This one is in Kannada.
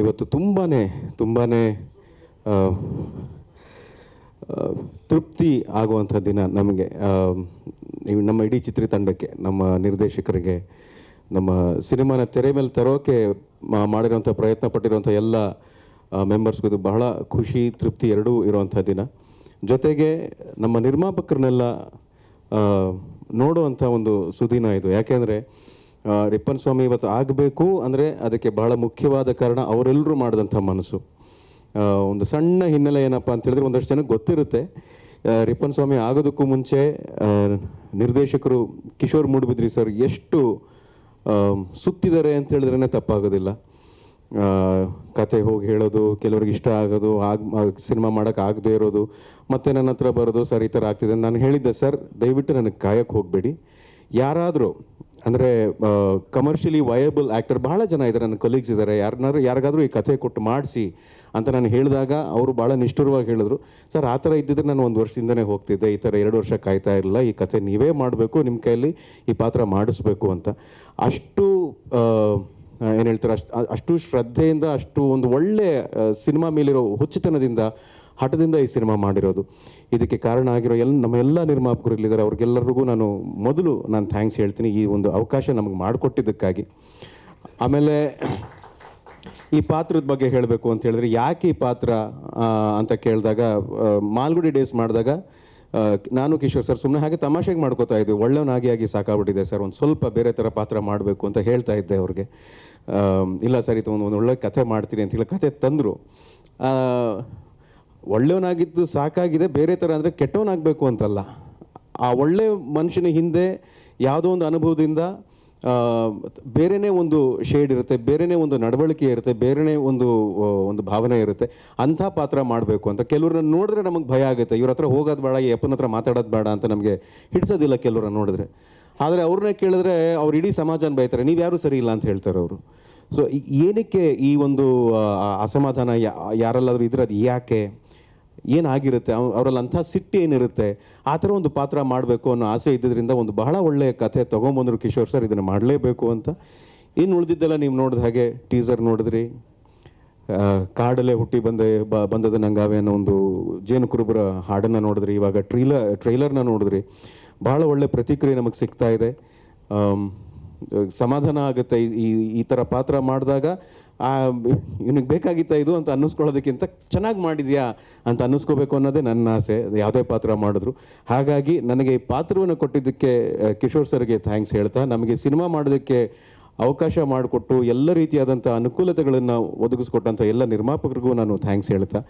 ಇವತ್ತು ತುಂಬಾ ತುಂಬಾ ತೃಪ್ತಿ ಆಗುವಂಥ ದಿನ ನಮಗೆ. ನಮ್ಮ ಇಡೀ ಚಿತ್ರತಂಡಕ್ಕೆ, ನಮ್ಮ ನಿರ್ದೇಶಕರಿಗೆ, ನಮ್ಮ ಸಿನಿಮಾನ ತೆರೆ ಮೇಲೆ ತರೋಕೆ ಮಾಡಿರುವಂಥ ಪ್ರಯತ್ನ ಪಟ್ಟಿರುವಂಥ ಎಲ್ಲ ಮೆಂಬರ್ಸ್ಗೂ ಬಹಳ ಖುಷಿ, ತೃಪ್ತಿ ಎರಡೂ ಇರುವಂಥ ದಿನ. ಜೊತೆಗೆ ನಮ್ಮ ನಿರ್ಮಾಪಕರನ್ನೆಲ್ಲ ನೋಡುವಂಥ ಒಂದು ಸುದಿನ ಇದು. ಯಾಕೆಂದರೆ ರಿಪ್ಪನ್ ಸ್ವಾಮಿ ಇವತ್ತು ಆಗಬೇಕು ಅಂದರೆ ಅದಕ್ಕೆ ಬಹಳ ಮುಖ್ಯವಾದ ಕಾರಣ ಅವರೆಲ್ಲರೂ ಮಾಡಿದಂಥ ಮನಸ್ಸು. ಒಂದು ಸಣ್ಣ ಹಿನ್ನೆಲೆ ಏನಪ್ಪ ಅಂತ ಹೇಳಿದ್ರೆ ಒಂದಷ್ಟು ಜನಕ್ಕೆ ಗೊತ್ತಿರುತ್ತೆ. ರಿಪ್ಪನ್ ಸ್ವಾಮಿ ಆಗೋದಕ್ಕೂ ಮುಂಚೆ ನಿರ್ದೇಶಕರು ಕಿಶೋರ್ ಮೂಡಿಬಿದ್ರಿ ಸರ್ ಎಷ್ಟು ಸುತ್ತಿದ್ದಾರೆ ಅಂತ ಹೇಳಿದ್ರೇ ತಪ್ಪಾಗೋದಿಲ್ಲ. ಕತೆ ಹೋಗಿ ಹೇಳೋದು, ಕೆಲವ್ರಿಗೆ ಇಷ್ಟ ಆಗೋದು, ಆಗ ಸಿನಿಮಾ ಮಾಡೋಕೆ ಆಗದೇ ಇರೋದು, ಮತ್ತೆ ನನ್ನ ಹತ್ರ ಬರೋದು ಸರ್ ಈ ಥರ ಆಗ್ತಿದೆ ನಾನು ಹೇಳಿದ್ದೆ. ಸರ್, ದಯವಿಟ್ಟು ನನಗೆ ಕಾಯಕ್ಕೆ ಹೋಗಬೇಡಿ. ಯಾರಾದರೂ, ಅಂದರೆ ಕಮರ್ಷಿಯಲಿ ವಯಬಲ್ ಆ್ಯಕ್ಟರ್ ಬಹಳ ಜನ ಇದ್ದಾರೆ ನನ್ನ ಕೊಲೀಗ್ಸ್ ಇದ್ದಾರೆ ಯಾರನ್ನಾದ್ರೂ ಯಾರಿಗಾದರೂ ಈ ಕಥೆ ಕೊಟ್ಟು ಮಾಡಿಸಿ ಅಂತ ನಾನು ಹೇಳಿದಾಗ ಅವರು ಭಾಳ ನಿಷ್ಠುರವಾಗಿ ಹೇಳಿದ್ರು, ಸರ್, ಆ ಥರ ಇದ್ದಿದ್ರೆ ನಾನು ಒಂದು ವರ್ಷದಿಂದನೇ ಹೋಗ್ತಿದ್ದೆ, ಈ ಥರ ಎರಡು ವರ್ಷ ಕಾಯ್ತಾ ಇರಲಿಲ್ಲ, ಈ ಕಥೆ ನೀವೇ ಮಾಡಬೇಕು ನಿಮ್ಮ ಕೈಯಲ್ಲಿ ಈ ಪಾತ್ರ ಮಾಡಿಸ್ಬೇಕು ಅಂತ. ಅಷ್ಟು ಏನು ಹೇಳ್ತಾರೆ, ಅಷ್ಟು ಅಷ್ಟು ಶ್ರದ್ಧೆಯಿಂದ, ಅಷ್ಟು ಒಂದು ಒಳ್ಳೆಯ ಸಿನಿಮಾ ಮೇಲಿರೋ ಹುಚ್ಚುತನದಿಂದ ಹಠದಿಂದ ಈ ಸಿನಿಮಾ ಮಾಡಿರೋದು. ಇದಕ್ಕೆ ಕಾರಣ ಆಗಿರೋ ಎಲ್ಲ, ನಮ್ಮ ಎಲ್ಲ ನಿರ್ಮಾಪಕರು ಇಲ್ಲಿದ್ದಾರೆ ಅವ್ರಿಗೆಲ್ಲರಿಗೂ ನಾನು ಮೊದಲು ನಾನು ಥ್ಯಾಂಕ್ಸ್ ಹೇಳ್ತೀನಿ. ಈ ಒಂದು ಅವಕಾಶ ನಮಗೆ ಮಾಡಿಕೊಟ್ಟಿದ್ದಕ್ಕಾಗಿ. ಆಮೇಲೆ ಈ ಪಾತ್ರದ ಬಗ್ಗೆ ಹೇಳಬೇಕು ಅಂತ ಹೇಳಿದ್ರೆ, ಯಾಕೆ ಈ ಪಾತ್ರ ಅಂತ ಕೇಳಿದಾಗ ಮಾಲ್ಗುಡಿ ಡೇಸ್ ಮಾಡಿದಾಗ ನಾನು ಕಿಶೋರ್ ಸರ್ ಸುಮ್ಮನೆ ಹಾಗೆ ತಮಾಷೆಗೆ ಮಾಡ್ಕೋತಾ ಇದ್ದೆ. ಒಳ್ಳೆಯವನಾಗಿ ಆಗಿ ಸಾಕಾಗ್ಬಿಟ್ಟಿದೆ ಸರ್. ಒಂದು ಸ್ವಲ್ಪ ಬೇರೆ ಥರ ಪಾತ್ರ ಮಾಡಬೇಕು ಅಂತ ಹೇಳ್ತಾ ಇದ್ದೆ ಅವ್ರಿಗೆ. ಇಲ್ಲ ಸರ್, ಇದು ಒಂದು ಒಂದು ಒಳ್ಳೆ ಕಥೆ ಮಾಡ್ತೀನಿ ಅಂತ ಹೇಳಿ ಕಥೆ ತಂದರು. ಒಳ್ಳೆಯವನಾಗಿದ್ದು ಸಾಕಾಗಿದೆ ಬೇರೆ ಥರ ಅಂದರೆ ಕೆಟ್ಟವನಾಗಬೇಕು ಅಂತಲ್ಲ. ಆ ಒಳ್ಳೆ ಮನುಷ್ಯನ ಹಿಂದೆ ಯಾವುದೋ ಒಂದು ಅನುಭವದಿಂದ ಆ, ಬೇರೆನೇ ಒಂದು ಶೇಡ್ ಇರುತ್ತೆ ಬೇರೆನೇ ಒಂದು ನಡವಳಿಕೆ ಇರುತ್ತೆ ಬೇರೆನೇ ಒಂದು ಒಂದು ಭಾವನೆ ಇರುತ್ತೆ ಅಂಥ ಪಾತ್ರ ಮಾಡಬೇಕು ಅಂತ. ಕೆಲವ್ರನ್ನ ನೋಡಿದ್ರೆ ನಮಗೆ ಭಯ ಆಗುತ್ತೆ ಇವ್ರ ಹತ್ರ ಹೋಗೋದು ಬೇಡ ಈ ಅಪ್ಪನ ಹತ್ರ ಮಾತಾಡೋದು ಬೇಡ ಅಂತ ನಮಗೆ ಹಿಡಿಸೋದಿಲ್ಲ ಕೆಲವ್ರನ್ನ ನೋಡಿದ್ರೆ. ಆದರೆ ಅವ್ರನ್ನೇ ಕೇಳಿದ್ರೆ ಅವ್ರು ಇಡೀ ಸಮಾಜನ ಬೈತಾರೆ ನೀವು ಯಾರೂ ಸರಿ ಇಲ್ಲ ಅಂತ ಹೇಳ್ತಾರೆ ಅವರು. ಸೊ ಏನಕ್ಕೆ ಈ ಒಂದು ಅಸಮಾಧಾನ ಯಾರಲ್ಲಾದ್ರೂ ಇದ್ರೆ ಅದು ಯಾಕೆ? ಏನಾಗಿರುತ್ತೆ? ಅವ್ ಅವರಲ್ಲಿ ಅಂಥ ಸಿಟ್ಟು ಏನಿರುತ್ತೆ? ಆ ಥರ ಒಂದು ಪಾತ್ರ ಮಾಡಬೇಕು ಅನ್ನೋ ಆಸೆ ಇದ್ದಿದ್ದರಿಂದ ಒಂದು ಬಹಳ ಒಳ್ಳೆಯ ಕಥೆ ತೊಗೊಂಬಂದರು ಕಿಶೋರ್ ಸರ್, ಇದನ್ನು ಮಾಡಲೇಬೇಕು ಅಂತ. ಇನ್ನು ಉಳಿದಿದ್ದೆಲ್ಲ ನೀವು ನೋಡಿದ ಹಾಗೆ ಟೀಸರ್ ನೋಡಿದ್ರಿ. ಕಾಡಲ್ಲೇ ಹುಟ್ಟಿ ಬಂದೆ, ಬ ಬಂದದ ನಂಗಾವೆ ಅನ್ನೋ ಒಂದು ಜೇನು ಕುರುಬರ ಹಾಡನ್ನು ನೋಡಿದ್ರಿ, ಇವಾಗ ಟ್ರೀಲ, ಟ್ರೈಲರ್ನ ನೋಡಿದ್ರಿ. ಭಾಳ ಒಳ್ಳೆ ಪ್ರತಿಕ್ರಿಯೆ ನಮಗೆ ಸಿಗ್ತಾ ಇದೆ. ಸಮಾಧಾನ ಆಗುತ್ತೆ ಈ ಈ ಥರ ಪಾತ್ರ ಮಾಡಿದಾಗ. ಇವನಿಗೆ ಬೇಕಾಗಿತ್ತ ಇದು ಅಂತ ಅನ್ನಿಸ್ಕೊಳ್ಳೋದಕ್ಕಿಂತ ಚೆನ್ನಾಗಿ ಮಾಡಿದೆಯಾ ಅಂತ ಅನ್ನಿಸ್ಕೋಬೇಕು ಅನ್ನೋದೇ ನನ್ನ ಆಸೆ. ಯಾವುದೇ ಪಾತ್ರ ಮಾಡಿದ್ರು. ಹಾಗಾಗಿ ನನಗೆ ಈ ಪಾತ್ರವನ್ನು ಕೊಟ್ಟಿದ್ದಕ್ಕೆ ಕಿಶೋರ್ ಸರ್ಗೆ ಥ್ಯಾಂಕ್ಸ್ ಹೇಳ್ತಾ, ನಮಗೆ ಸಿನಿಮಾ ಮಾಡೋದಕ್ಕೆ ಅವಕಾಶ ಮಾಡಿಕೊಟ್ಟು, ಎಲ್ಲ ರೀತಿಯಾದಂಥ ಅನುಕೂಲತೆಗಳನ್ನು ಒದಗಿಸ್ಕೊಟ್ಟಂಥ ಎಲ್ಲ ನಿರ್ಮಾಪಕರಿಗೂ ನಾನು ಥ್ಯಾಂಕ್ಸ್ ಹೇಳ್ತಾ.